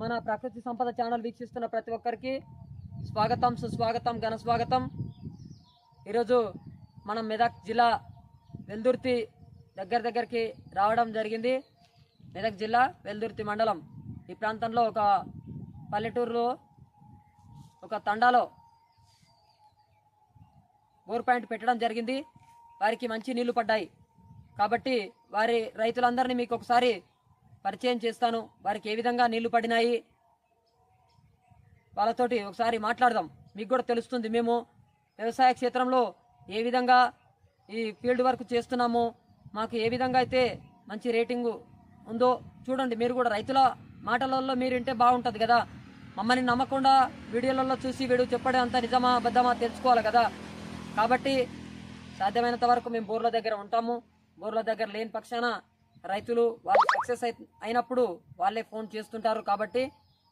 మన ప్రకృతి సంపద ఛానల్ వీక్షిస్తున్న ప్రతి ఒక్కరికి స్వాగతం సుస్వాగతం ఘన స్వాగతం. ఈరోజు మనం మెదక్ జిల్లా వెల్దుర్తి దగ్గర దగ్గరికి రావడం జరిగింది. మెదక్ జిల్లా వెల్దుర్తి మండలం. ఈ ప్రాంతంలో ఒక పల్లెటూరులో ఒక తండాలో బోర్ పాయింట్ పెట్టడం జరిగింది. వారికి మంచి నీళ్ళు పడ్డాయి. కాబట్టి వారి రైతులందరినీ మీకు ఒకసారి పరిచయం చేస్తాను. వారికి ఏ విధంగా నీళ్ళు పడినాయి? వాళ్ళతోటి ఒకసారి మాట్లాడదాం. మీకు కూడా తెలుస్తుంది మేము వ్యవసాయ క్షేత్రంలో ఏ విధంగా ఈ ఫీల్డ్ వర్క్ చేస్తున్నాము. మాకు ఏ విధంగా అయితే మంచి రేటింగు ఉందో చూడండి. మీరు కూడా రైతుల మాటలలో మీరు వింటే బాగుంటుంది కదా. మమ్మల్ని నమ్మకుండా వీడియోలలో చూసి వీడు చెప్పడం అంత నిజమా అబద్ధమా తెలుసుకోవాలి కదా. కాబట్టి సాధ్యమైనంత వరకు మేము బోర్ల దగ్గర ఉంటాము. బోర్ల దగ్గర లేని పక్షాన రైతులు వాళ్ళు సక్సెస్ అయినప్పుడు వాళ్ళే ఫోన్ చేస్తుంటారు కాబట్టి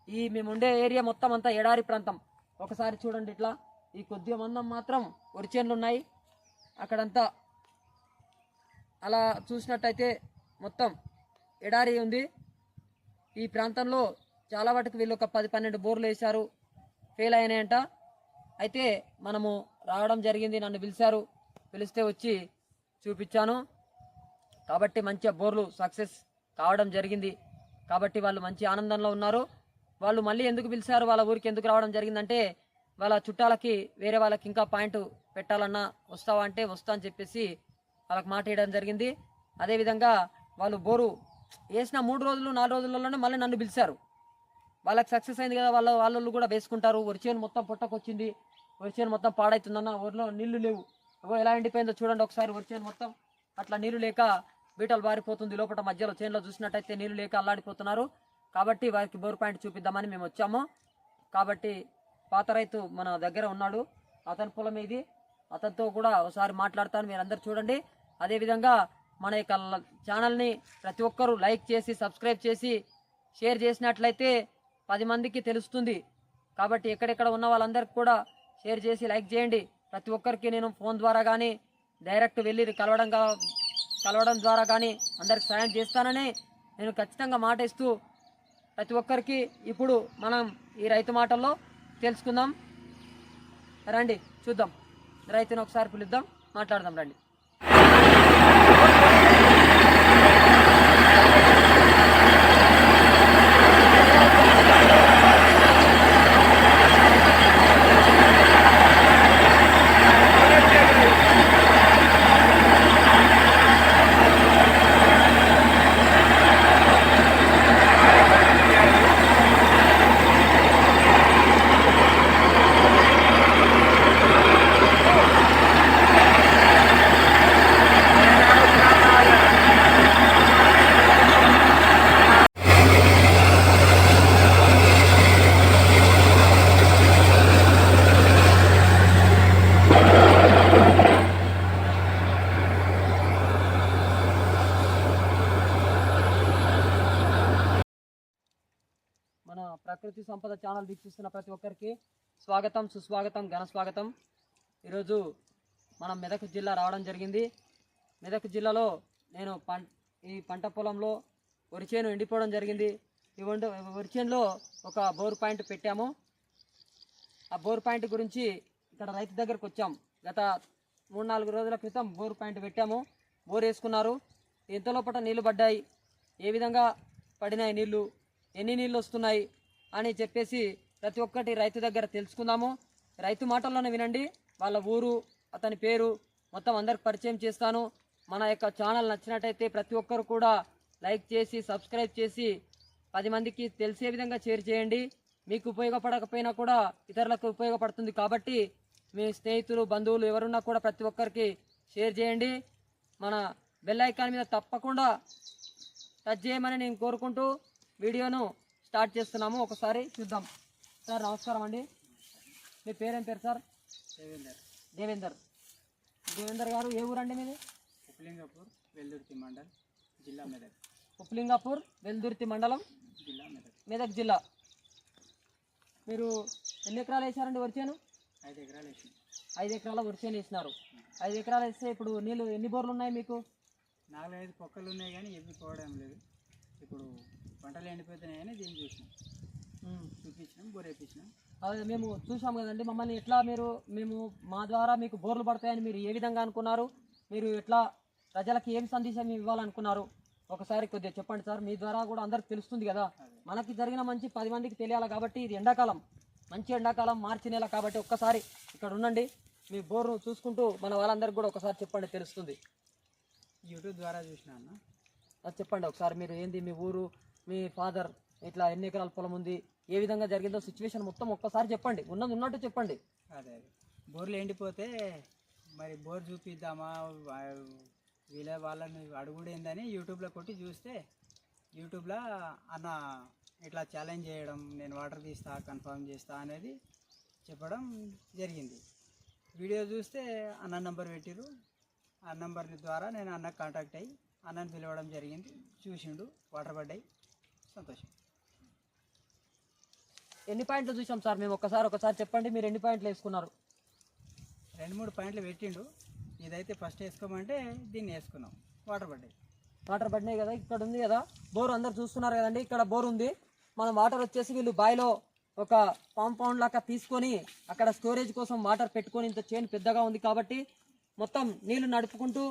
ఈ మేము ఉండే ఏరియా మొత్తం అంతా ఎడారి ప్రాంతం. ఒకసారి చూడండి ఇట్లా. ఈ కొద్దిగా మందం మాత్రం ఒరిచేన్లు ఉన్నాయి. అక్కడంతా అలా చూసినట్టయితే మొత్తం ఎడారి ఉంది. ఈ ప్రాంతంలో చాలా వాటికి వీళ్ళు ఒక పది పన్నెండు బోర్లు వేశారు. ఫెయిల్ అయినాయంట. అయితే మనము రావడం జరిగింది. నన్ను పిలిచారు. పిలిస్తే వచ్చి చూపించాను. కాబట్టి మంచిగా బోర్లు సక్సెస్ కావడం జరిగింది. కాబట్టి వాళ్ళు మంచి ఆనందంలో ఉన్నారు. వాళ్ళు మళ్ళీ ఎందుకు పిలిచారు? వాళ్ళ ఊరికి ఎందుకు రావడం జరిగిందంటే వాళ్ళ చుట్టాలకి వేరే వాళ్ళకి ఇంకా పాయింట్ పెట్టాలన్నా వస్తావా అంటే వస్తా అని చెప్పేసి వాళ్ళకి మాట వేయడం జరిగింది. అదేవిధంగా వాళ్ళు బోరు వేసిన మూడు రోజులు నాలుగు రోజులలోనే మళ్ళీ నన్ను పిలిచారు. వాళ్ళకి సక్సెస్ అయింది కదా వాళ్ళ వాళ్ళు కూడా వేసుకుంటారు. వరిచేను మొత్తం పుట్టకొచ్చింది. వరిచేను మొత్తం పాడైతుందన్న ఊరిలో నీళ్ళు లేవు. అగో ఎలా ఎండిపోయిందో చూడండి ఒకసారి. వరిచేను మొత్తం అట్లా నీళ్ళు లేక బీటలు బారిపోతుంది లోపల మధ్యలో చేనులో చూసినట్టయితే నీళ్ళు లేక అల్లాడిపోతున్నారు. కాబట్టి వారికి బోర్ పాయింట్ చూపిద్దామని మేము వచ్చాము. కాబట్టి పాత రైతు మన దగ్గర ఉన్నాడు. అతని పొలం ఇది. అతనితో కూడా ఒకసారి మాట్లాడతాను. మీరు అందరు చూడండి. అదేవిధంగా మన యొక్క ఛానల్ని ప్రతి ఒక్కరూ లైక్ చేసి సబ్స్క్రైబ్ చేసి షేర్ చేసినట్లయితే పది మందికి తెలుస్తుంది. కాబట్టి ఎక్కడెక్కడ ఉన్న వాళ్ళందరికీ కూడా షేర్ చేసి లైక్ చేయండి. ప్రతి ఒక్కరికి నేను ఫోన్ ద్వారా కానీ డైరెక్ట్ వెళ్ళి కలవడం కలవడం ద్వారా కానీ అందరికి సాయం చేస్తానని నేను ఖచ్చితంగా మాట ఇస్తూ ప్రతి ఒక్కరికి ఇప్పుడు మనం ఈ రైతు మాటల్లో తెలుసుకుందాం. రండి చూద్దాం. రైతుని ఒకసారి పిలుద్దాం మాట్లాడదాం రండి మన ప్రకృతి సంపద ఛానల్ వీక్షిస్తున్న ప్రతి ఒక్కరికి స్వాగతం సుస్వాగతం ఘన స్వాగతం. ఈరోజు మనం మెదక్ జిల్లా రావడం జరిగింది. మెదక్ జిల్లాలో నేను పం ఈ పంట పొలంలో వరిచేను ఎండిపోవడం జరిగింది. ఈ వండు వరిచేనులో ఒక బోర్ పాయింట్ పెట్టాము. ఆ బోర్ పాయింట్ గురించి ఇక్కడ రైతు దగ్గరకు వచ్చాం. గత మూడు నాలుగు రోజుల క్రితం బోర్ పాయింట్ పెట్టాము. బోర్ వేసుకున్నారు. ఎంతలోపట నీళ్ళు పడ్డాయి? ఏ విధంగా పడినాయి నీళ్ళు? ఎన్ని నీళ్ళు వస్తున్నాయి? అని చెప్పేసి ప్రతి ఒక్కటి రైతు దగ్గర తెలుసుకుందాము. రైతు మాటల్లోనే వినండి. వాళ్ళ ఊరు అతని పేరు మొత్తం అందరికి పరిచయం చేస్తాను. మన యొక్క ఛానల్ నచ్చినట్టయితే ప్రతి ఒక్కరు కూడా లైక్ చేసి సబ్స్క్రైబ్ చేసి పది మందికి తెలిసే విధంగా షేర్ చేయండి. మీకు ఉపయోగపడకపోయినా కూడా ఇతరులకు ఉపయోగపడుతుంది కాబట్టి మీ స్నేహితులు బంధువులు ఎవరున్నా కూడా ప్రతి ఒక్కరికి షేర్ చేయండి. మన బెల్ ఐకాన్ మీద తప్పకుండా టచ్ చేయమని నేను కోరుకుంటూ వీడియోను స్టార్ట్ చేస్తున్నాము. ఒకసారి చూద్దాం. సార్ నమస్కారం అండి. మీ పేరేం పేరు సార్? దేవేందర్. దేవేందర్. దేవేందర్ గారు ఏ ఊరండి మీది? ఉప్లింగపూర్ వెల్దుర్తి మండల్ జిల్లా మెదక్. ఉప్లింగాపూర్ వెల్దుర్తి మండలం? జిల్లా మెదక్. మెదక్ జిల్లా. మీరు ఎన్ని ఎకరాలు వేసారండి వరిచేను? ఐదు ఎకరాలు వేసింది ఐదు ఎకరాల వరిచేను వేసినారు. ఐదు ఎకరాలు వేస్తే ఇప్పుడు నీళ్ళు ఎన్ని బోర్లు ఉన్నాయి మీకు? నాలుగైదు పొక్కలు ఉన్నాయి కానీ ఎవ్వి పోవడం లేదు. ఇప్పుడు పంటలు ఎండిపోతున్నాయని దీన్ని చూసినాం. చూపించినాం బోర్ అదే మేము చూసాం కదండి మమ్మల్ని ఎట్లా మీరు మేము మా ద్వారా మీకు బోర్లు పడతాయని మీరు ఏ విధంగా అనుకున్నారు? మీరు ఎట్లా ప్రజలకు ఏం సందేశం ఇవ్వాలనుకున్నారు? ఒకసారి కొద్దిగా చెప్పండి సార్ మీ ద్వారా కూడా అందరికి తెలుస్తుంది కదా. మనకి జరిగిన మంచి పది మందికి తెలియాలి కాబట్టి ఇది ఎండాకాలం. మంచి ఎండాకాలం మార్చి నెల కాబట్టి ఒక్కసారి ఇక్కడ ఉండండి. మీ బోర్ను చూసుకుంటూ మన వాళ్ళందరికీ కూడా ఒకసారి చెప్పండి తెలుస్తుంది. యూట్యూబ్ ద్వారా చూసిన అన్న. చెప్పండి ఒకసారి మీరు ఏంది మీ ఊరు? మీ ఫాదర్ ఇట్లా ఎన్ని ఎకరాల పొలం ఉంది ఏ విధంగా జరిగిందో సిచ్యువేషన్ మొత్తం ఒక్కసారి చెప్పండి. ఉన్నది ఉన్నట్టు చెప్పండి. అదే అదే. బోర్లు ఎండిపోతే మరి బోర్ చూపిద్దామా? వీళ్ళ వాళ్ళని అడుగుడైందని యూట్యూబ్లో కొట్టి చూస్తే యూట్యూబ్లో అన్న ఇట్లా ఛాలెంజ్ చేయడం నేను వాటర్ తీస్తా కన్ఫర్మ్ చేస్తా అనేది చెప్పడం జరిగింది. వీడియో చూస్తే అన్న నంబర్ పెట్టిరు ఆ నంబర్ ద్వారా నేను అన్నకు కాంటాక్ట్ అయ్యి అన్నని పిలవడం జరిగింది. చూసిండు వాటర్ పడ్డాయి. సంతోషం. ఎన్ని పాయింట్లు చూసాం సార్? మేము ఒక్కసారి ఒకసారి చెప్పండి మీరు ఎన్ని పాయింట్లు వేసుకున్నారు? రెండు మూడు పాయింట్లు పెట్టిండు. ఇదైతే ఫస్ట్ వేసుకోమంటే దీన్ని వేసుకున్నాం. వాటర్ పడ్డాయి. వాటర్ పడినాయి కదా ఇక్కడ ఉంది కదా. బోర్ అందరు చూస్తున్నారు కదండి ఇక్కడ బోర్ ఉంది. మనం వాటర్ వచ్చేసి వీళ్ళు బావిలో ఒక కాంపౌండ్ లాగా తీసుకొని అక్కడ స్టోరేజ్ కోసం వాటర్ పెట్టుకొని ఇంత చైన్ పెద్దగా ఉంది కాబట్టి మొత్తం నీళ్ళు నడుపుకుంటూ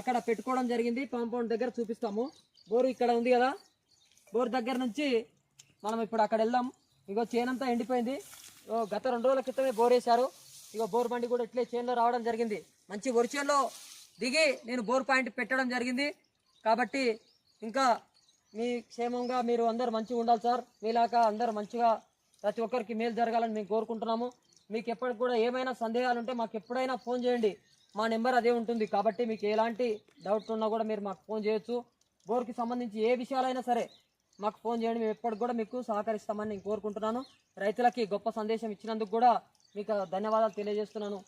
అక్కడ పెట్టుకోవడం జరిగింది. కాంపౌండ్ దగ్గర చూపిస్తాము. బోరు ఇక్కడ ఉంది కదా. బోర్ దగ్గర నుంచి మనం ఇప్పుడు అక్కడ వెళ్దాం ఇగో చేను అంతా ఎండిపోయింది. గత రెండు రోజుల క్రితమే బోర్ వేశారు. ఇగో బోర్ బండి కూడా ఇట్లే చేనులో రావడం జరిగింది. మంచి వరిచేనులో దిగి నేను బోర్ పాయింట్ పెట్టడం జరిగింది. కాబట్టి ఇంకా మీ క్షేమంగా మీరు అందరు మంచిగా ఉండాలి సార్. మీలాగా అందరు మంచిగా ప్రతి ఒక్కరికి మేలు జరగాలని మేము కోరుకుంటున్నాము. మీకు ఎప్పటికి కూడా ఏమైనా సందేహాలు ఉంటే మాకు ఎప్పుడైనా ఫోన్ చేయండి. మా నెంబర్ అదే ఉంటుంది. కాబట్టి మీకు ఎలాంటి డౌట్ ఉన్నా కూడా మీరు మాకు ఫోన్ చేయొచ్చు. బోర్కి సంబంధించి ఏ విషయాలైనా సరే మాకు ఫోన్ చేయండి మేము ఎప్పటికి కూడా మీకు సహకరిస్తామని నేను కోరుకుంటున్నాను. రైతులకి గొప్ప సందేశం ఇచ్చినందుకు కూడా మీకు ధన్యవాదాలు తెలియజేస్తున్నాను.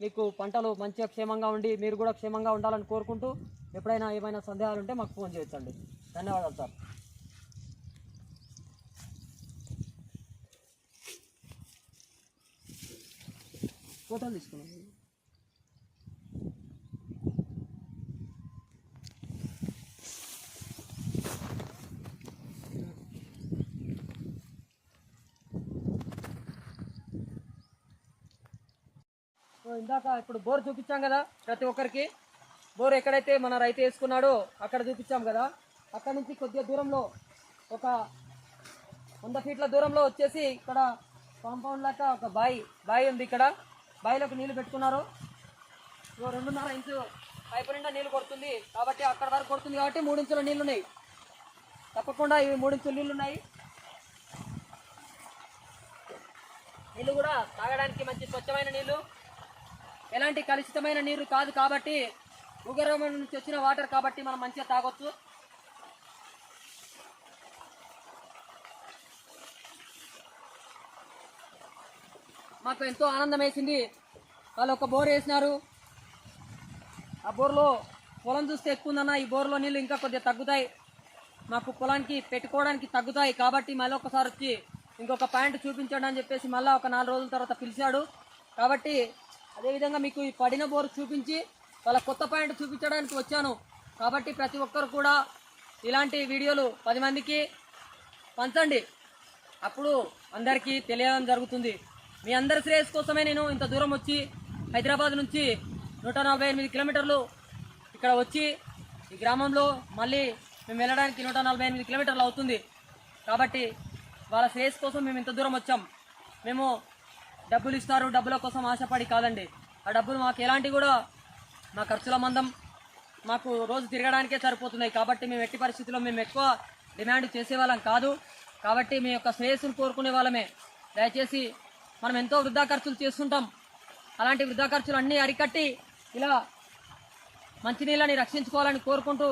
మీకు పంటలు మంచిగా క్షేమంగా ఉండి మీరు కూడా క్షేమంగా ఉండాలని కోరుకుంటూ ఎప్పుడైనా ఏమైనా సందేహాలు ఉంటే మాకు ఫోన్ చేయొచ్చండి. ధన్యవాదాలు సార్. ఫోటోలు తీసుకున్నాను ఇందాక ఇప్పుడు బోర్ చూపించాం కదా ప్రతి ఒక్కరికి. బోర్ ఎక్కడైతే మన రైతు వేసుకున్నాడో అక్కడ చూపించాం కదా. అక్కడ నుంచి కొద్దిగా దూరంలో ఒక వంద ఫీట్ల దూరంలో వచ్చేసి ఇక్కడ కాంపౌండ్ లాగా ఒక బాయి బాయి ఉంది ఇక్కడ. బాయిలోకి నీళ్ళు పెట్టుకున్నారు. రెండున్నర ఇంచు పైపు నిండా నీళ్ళు కొడుతుంది. కాబట్టి అక్కడ వరకు కొడుతుంది కాబట్టి మూడు ఇంచుల నీళ్ళు ఉన్నాయి తప్పకుండా ఇవి మూడు ఇంచుల నీళ్ళు ఉన్నాయి నీళ్ళు కూడా తాగడానికి మంచి స్వచ్ఛమైన నీళ్ళు. ఎలాంటి కలుషితమైన నీరు కాదు కాబట్టి భూగర్భం నుంచి వచ్చిన వాటర్ కాబట్టి మనం మంచిగా తాగొచ్చు. మాకు ఎంతో ఆనందం వేసింది. వాళ్ళు ఒక బోర్ వేసినారు. ఆ బోర్లో పొలం చూస్తే ఎక్కువ ఉందన్న ఈ బోర్లో నీళ్ళు ఇంకా కొద్దిగా తగ్గుతాయి. మాకు పొలానికి పెట్టుకోవడానికి తగ్గుతాయి కాబట్టి మళ్ళీ ఒకసారి వచ్చి ఇంకొక పాయింట్ చూపించాడు అని చెప్పేసి మళ్ళీ ఒక నాలుగు రోజుల తర్వాత పిలిచాడు. కాబట్టి అదేవిధంగా మీకు ఈ పడిన బోర్ చూపించి వాళ్ళ కొత్త పాయింట్ చూపించడానికి వచ్చాను. కాబట్టి ప్రతి ఒక్కరు కూడా ఇలాంటి వీడియోలు పది మందికి పంచండి. అప్పుడు అందరికీ తెలియడం జరుగుతుంది. మీ అందరి శ్రేయస్ కోసమే నేను ఇంత దూరం వచ్చి హైదరాబాద్ నుంచి నూట నలభై ఎనిమిది కిలోమీటర్లు ఇక్కడ వచ్చి ఈ గ్రామంలో మళ్ళీ మేము వెళ్ళడానికి నూట నలభై ఎనిమిది కిలోమీటర్లు అవుతుంది. కాబట్టి వాళ్ళ శ్రేయస్ కోసం మేము ఇంత దూరం వచ్చాం. మేము డబ్బులు ఇస్తారు డబ్బుల కోసం ఆశపడి కాదండి. ఆ డబ్బులు మాకు ఎలాంటి కూడా మా ఖర్చుల మందం మాకు రోజు తిరగడానికే సరిపోతున్నాయి. కాబట్టి మేము ఎట్టి పరిస్థితుల్లో మేము ఎక్కువ డిమాండ్ చేసేవాళ్ళం కాదు. కాబట్టి మీ యొక్క శ్రేయస్సును కోరుకునే వాళ్ళమే. దయచేసి మనం ఎంతో వృధా ఖర్చులు చేస్తుంటాం. అలాంటి వృద్ధా ఖర్చులు అన్నీ అరికట్టి ఇలా మంచినీళ్ళని రక్షించుకోవాలని కోరుకుంటూ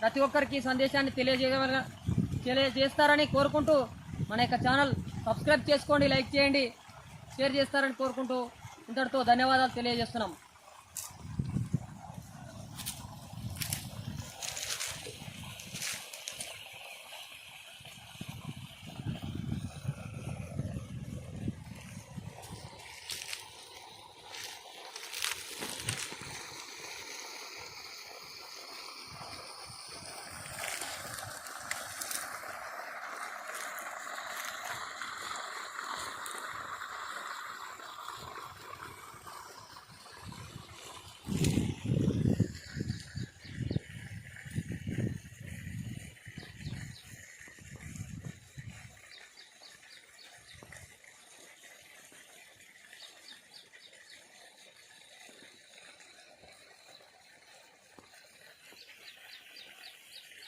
ప్రతి ఒక్కరికి సందేశాన్ని తెలియజేయ తెలియజేస్తారని కోరుకుంటూ మన యొక్క ఛానల్ సబ్స్క్రైబ్ చేసుకోండి లైక్ చేయండి. షేర్ చేస్తారని కోరుకుంటూ ఇంతటితో ధన్యవాదాలు తెలియజేస్తున్నాం.